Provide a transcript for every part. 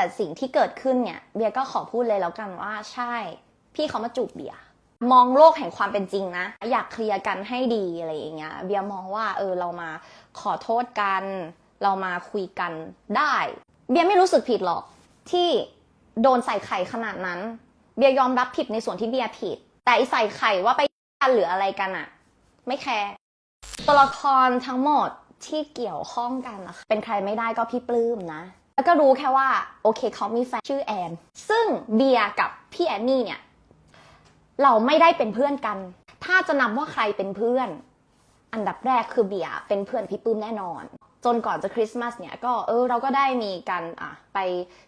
แต่สิ่งที่เกิดขึ้นเนี่ยเบียก็ขอพูดเลยแล้วกันว่าใช่ พี่เขามาจูบเบียมองโลกแห่งความเป็นจริงนะ อยากเคลียร์กันให้ดีอะไรอย่างเงี้ยเบียมองว่าเออเรามาขอโทษกัน เรามาคุยกันได้ เบียไม่รู้สึกผิดหรอก ที่โดนใส่ไข่ขนาดนั้น เบียยอมรับผิดในส่วนที่เบียผิด แต่ใส่ไข่ว่าไปกันหรืออะไรกันอะไม่แคร์ตัวละครทั้งหมดที่เกี่ยวข้องกันนะคะเป็นใครไม่ได้ก็พี่ปลื้มนะ แล้วก็รู้แค่ว่าโอเคเขามีแฟนชื่อแอน ซึ่งเบียร์กับพี่แอนนี่เนี่ย เราไม่ได้เป็นเพื่อนกัน ถ้าจะนำว่าใครเป็นเพื่อน อันดับแรกคือเบียร์เป็นเพื่อนพี่ปื้มแน่นอน จนก่อนจะคริสต์มาสเนี่ยก็เออเราก็ได้มีการอะไป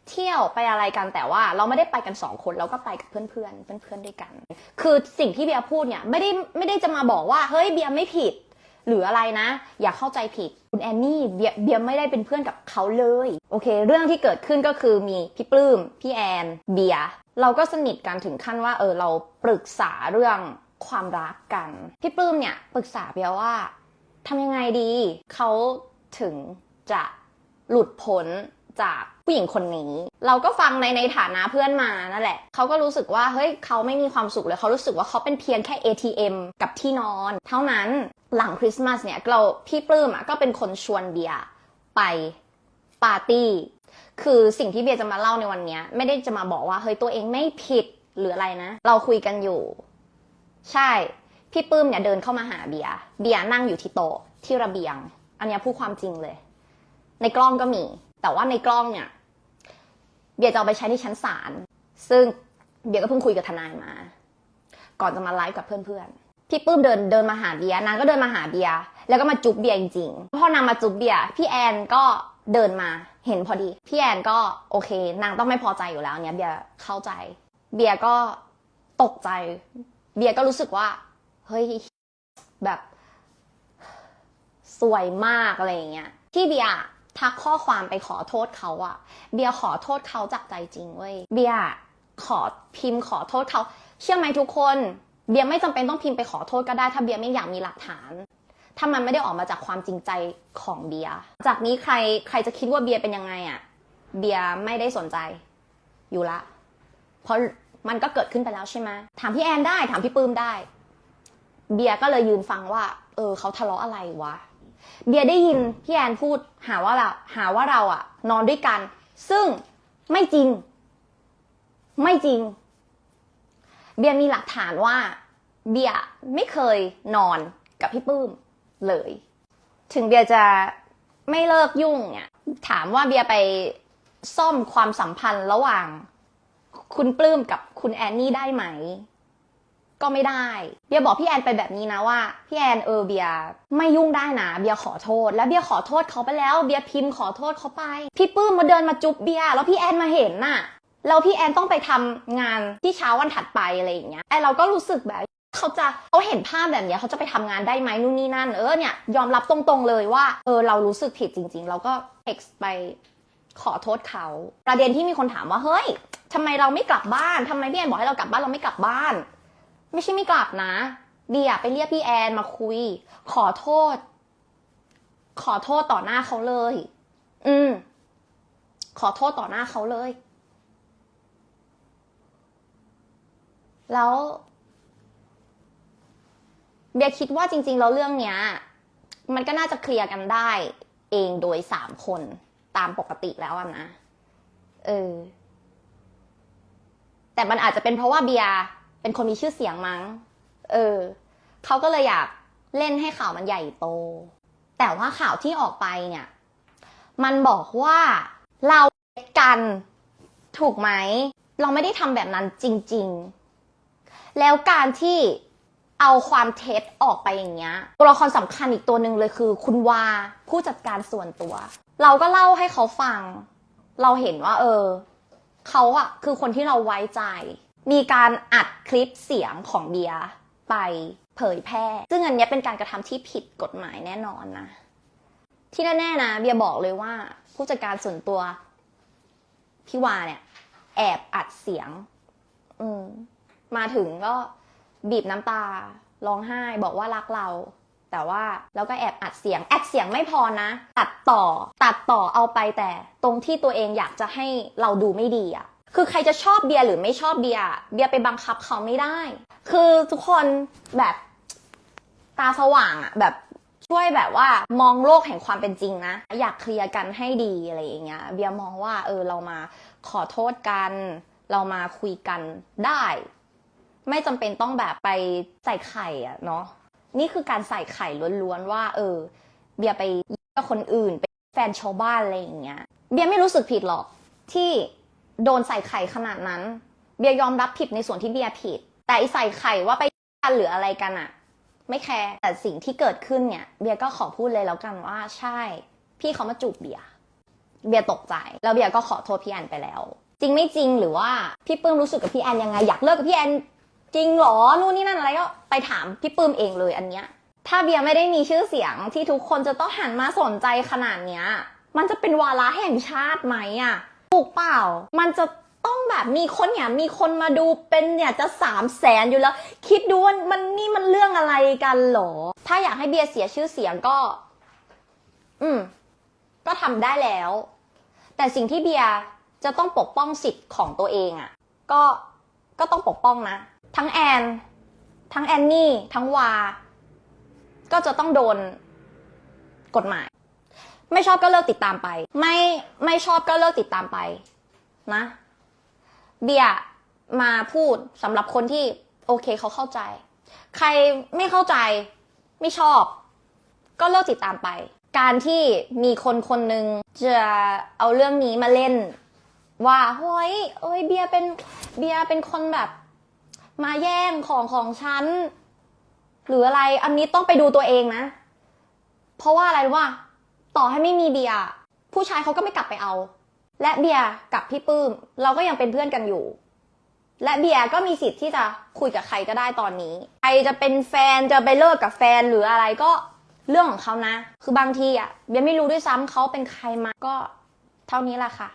เที่ยวไปอะไรกันแต่ว่าเราไม่ได้ไปกันสองคนเราก็ไปกับเพื่อนเพื่อนๆเพื่อนด้วยกัน คือสิ่งที่เบียร์พูดเนี่ยไม่ได้ไม่ได้จะมาบอกว่าเฮ้ยเบียร์ไม่ผิด หรืออะไรนะ อย่าเข้าใจผิดคุณแอนนี่เบียร์เบียไม่ได้เป็นเพื่อนกับเขาเลย โอเค เรื่องที่เกิดขึ้นก็คือมีพี่ปลื้มพี่แอนเบียร์เราก็สนิทกันถึงขั้นว่าเออเราปรึกษาเรื่องความรักกัน พี่ปลื้มเนี่ยปรึกษาเบียร์ว่าทำยังไงดีเขาถึงจะหลุดพ้น จากผู้หญิงคนนี้ เราก็ฟังในในฐานะเพื่อนมานั่นแหละ เขาก็รู้สึกว่าเฮ้ยเขาไม่มีความสุขเลย เขารู้สึกว่าเขาเป็นเพียงแค่ ATM กับที่นอน เท่านั้นหลังคริสต์มาสเนี่ยเราพี่ปลื้มอะก็เป็นคนชวนเบียร์ไปปาร์ตี้ คือสิ่งที่เบียร์จะมาเล่าในวันนี้ไม่ได้จะมาบอกว่าเฮ้ยตัวเองไม่ผิดหรืออะไรนะ เราคุยกันอยู่ ใช่ พี่ปื้มเนี่ยเดินเข้ามาหาเบียร์เบียร์นั่งอยู่ที่โต๊ะที่ระเบียง อันนี้พูดความจริงเลย ในกล้องก็มี แต่ว่าในกล้องเนี่ย เบียร์จะเอาไปใช้ในชั้นศาล ซึ่งเบียร์ก็เพิ่งคุยกับทนายมา ก่อนจะมาไลฟ์กับเพื่อนๆ พี่ปื้มเดินเดินมาหาเบียร์นางก็เดินมาหาเบียร์แล้วก็มาจุ๊บเบียร์จริงๆ พอนางมาจุ๊บเบียร์พี่แอนก็เดินมาเห็นพอดี พี่แอนก็โอเคนางต้องไม่พอใจอยู่แล้วเนี่ยเบียร์เข้าใจ เบียร์ก็ตกใจ เบียร์ก็รู้สึกว่า เฮ้ยแบบสวยมากอะไรอย่างเงี้ยที่เบียร์ ทักข้อความไปขอโทษเขาอะเบียร์ขอโทษเขาจากใจจริงเว้ยเบียร์ขอพิมพ์ขอโทษเขา เชื่อไหมทุกคน เบียร์ไม่จำเป็นต้องพิมพ์ไปขอโทษก็ได้ ถ้าเบียร์ไม่อยากมีหลักฐาน ถ้ามันไม่ได้ออกมาจากความจริงใจของเบียร์จากนี้ใครใครจะคิดว่าเบียร์เป็นยังไงอะเบียร์ไม่ได้สนใจอยู่ละ เพราะมันก็เกิดขึ้นไปแล้วใช่ไหมถามพี่แอนได้ถามพี่ปื้มได้ เบียร์ก็เลยยืนฟังว่า เออเขาทะเลาะอะไรวะ เบียร์ได้ยินพี่แอนพูดหาว่าเราหาว่าเราอะนอนด้วยกัน ซึ่งไม่จริง ไม่จริง เบียร์มีหลักฐานว่า เบียร์ไม่เคยนอนกับพี่ปื้มเลย ถึงเบียร์จะไม่เลิกยุ่งเนี่ย ถามว่าเบียร์ไปซ่อมความสัมพันธ์ระหว่าง คุณปลื้มกับคุณแอนนี่ได้ไหม ก็ไม่ได้ เบียบอกพี่แอนไปแบบนี้นะว่าพี่แอนเออเบียไม่ยุ่งได้นะเบียขอโทษ แล้วเบียขอโทษเขาไปแล้วเบียพิมพ์ขอโทษเขาไป พี่ปื้มมาเดินมาจุ๊บเบียแล้วพี่แอนมาเห็นน่ะแล้วพี่แอนต้องไปทำงานที่เช้าวันถัดไปอะไรอย่างเงี้ยไอเราก็รู้สึกแบบเขาจะเขาเห็นภาพแบบเนี้ยเขาจะไปทำงานได้ไหมนู่นนี่นั่นเออเนี่ยยอมรับตรงๆเลยว่าเออเรารู้สึกผิดจริง ๆ เราก็เท็กซ์ไปขอโทษเขา ประเด็นที่มีคนถามว่าเฮ้ยทำไมเราไม่กลับบ้านทำไมพี่แอนบอกให้เรากลับบ้านเราไม่กลับบ้าน ไม่ใช่ไม่กลับนะเบียไปเรียกพี่แอนมาคุย ขอโทษ ขอโทษต่อหน้าเขาเลย อืม ขอโทษต่อหน้าเขาเลย แล้วเบียคิดว่าจริง ๆ แล้วเรื่องเนี้ย มันก็น่าจะเคลียร์กันได้ เองโดยสามคนตามปกติแล้วนะ เออ แต่มันอาจจะเป็นเพราะว่าเบียร์ เป็นคนมีชื่อเสียงมั้ง เออเขาก็เลยอยากเล่นให้ข่าวมันใหญ่โต แต่ว่าข่าวที่ออกไปเนี่ย มันบอกว่าเรากันถูกไหม เราไม่ได้ทำแบบนั้นจริง ๆ แล้วการที่เอาความเท็จออกไปอย่างเงี้ยตัวละครสำคัญอีกตัวหนึ่งเลยคือ คุณวาผู้จัดการส่วนตัว เราก็เล่าให้เขาฟัง เราเห็นว่า เออเขาอะคือคนที่เราไว้ใจ มีการอัดคลิปเสียงของเบียร์ไปเผยแพร่ ซึ่งอันนี้เป็นการกระทำที่ผิดกฎหมายแน่นอนนะ ที่แน่ๆนะ เบียร์บอกเลยว่า ผู้จัดการส่วนตัวพี่วาเนี่ย แอบอัดเสียง อืมมาถึงก็บีบน้ำตาร้องไห้บอกว่ารักเรา แต่ว่าแล้วก็แอบอัดเสียงแอัดเสียงไม่พอนะ ตัดต่อตัดต่อเอาไปแต่ตรงที่ตัวเองอยากจะให้เราดูไม่ดีอะ คือใครจะชอบเบียร์หรือไม่ชอบเบียร์เบียร์ไปบังคับเขาไม่ได้ คือทุกคนแบบตาสว่างอะแบบช่วยแบบว่ามองโลกแห่งความเป็นจริงนะ อยากเคลียร์กันให้ดีอะไรอย่างเงี้ยเบียร์มองว่าเออเรามาขอโทษกัน เรามาคุยกันได้ ไม่จำเป็นต้องแบบไปใส่ไข่อะเนาะนี่คือการใส่ไข่ล้วนๆว่า เออ เบียร์ไปกับคนอื่นไปแฟนชาวบ้านอะไรอย่างเงี้ยเบียร์ไม่รู้สึกผิดหรอกที่ โดนใส่ไข่ขนาดนั้น เบียยอมรับผิดในส่วนที่เบียผิด แต่ไอใส่ไข่ว่าไปกันหรืออะไรกันอะไม่แคร์แต่สิ่งที่เกิดขึ้นเนี่ยเบียก็ขอพูดเลยแล้วกันว่าใช่ พี่เขามาจูบเบียเบียตกใจ แล้วเบียก็ขอโทษพี่แอนไปแล้ว จริงไม่จริงหรือว่าพี่ปื้มรู้สึกกับพี่แอนยังไงอยากเลิกกับพี่แอนจริงหรอนู่นนี่นั่นอะไรก็ไปถามพี่ปื้มเองเลยอันเนี้ยถ้าเบียไม่ได้มีชื่อเสียงที่ทุกคนจะต้องหันมาสนใจขนาดเนี้ยมันจะเป็นวาระแห่งชาติไหมอะ ถูกเปล่า มันจะต้องแบบมีคนเนี่ยมีคนมาดูเป็นเนี่ยจะสามแสนอยู่แล้ว คิดดูว่ามันนี่มันเรื่องอะไรกันเหรอ ถ้าอยากให้เบียร์เสียชื่อเสียงก็ อืม ก็ทำได้แล้ว แต่สิ่งที่เบียร์จะต้องปกป้องสิทธิ์ของตัวเองอะ่ะ ก็ก็ต้องปกป้องนะ ทั้งแอน ทั้งแอนนี่ ทั้งวา ก็จะต้องโดนกฎหมาย ไม่ชอบก็เลิกติดตามไป ไม่ไม่ชอบก็เลิกติดตามไป นะ เบียมาพูดสำหรับคนที่โอเคเขาเข้าใจ ใครไม่เข้าใจ ไม่ชอบ ก็เลิกติดตามไป การที่มีคนคนหนึ่งจะเอาเรื่องนี้มาเล่น ว่าเฮ้ยเอ้ยเบียเป็นเบียเป็นคนแบบ มาแย่งของของฉันหรืออะไรอันนี้ต้องไปดูตัวเองนะ เพราะว่าอะไรรู้ว่า ต่อให้ไม่มีเบียร์ผู้ชายเขาก็ไม่กลับไปเอา และเบียร์กับพี่ปื้ม เราก็ยังเป็นเพื่อนกันอยู่ และเบียร์ก็มีสิทธิ์ที่จะคุยกับใครก็ได้ตอนนี้ใครจะเป็นแฟนจะไปเลิกกับแฟนหรืออะไรก็เรื่องของเขานะ คือบางทีอะเบียร์ไม่รู้ด้วยซ้ำเขาเป็นใครมาก็เท่านี้แหละค่ะ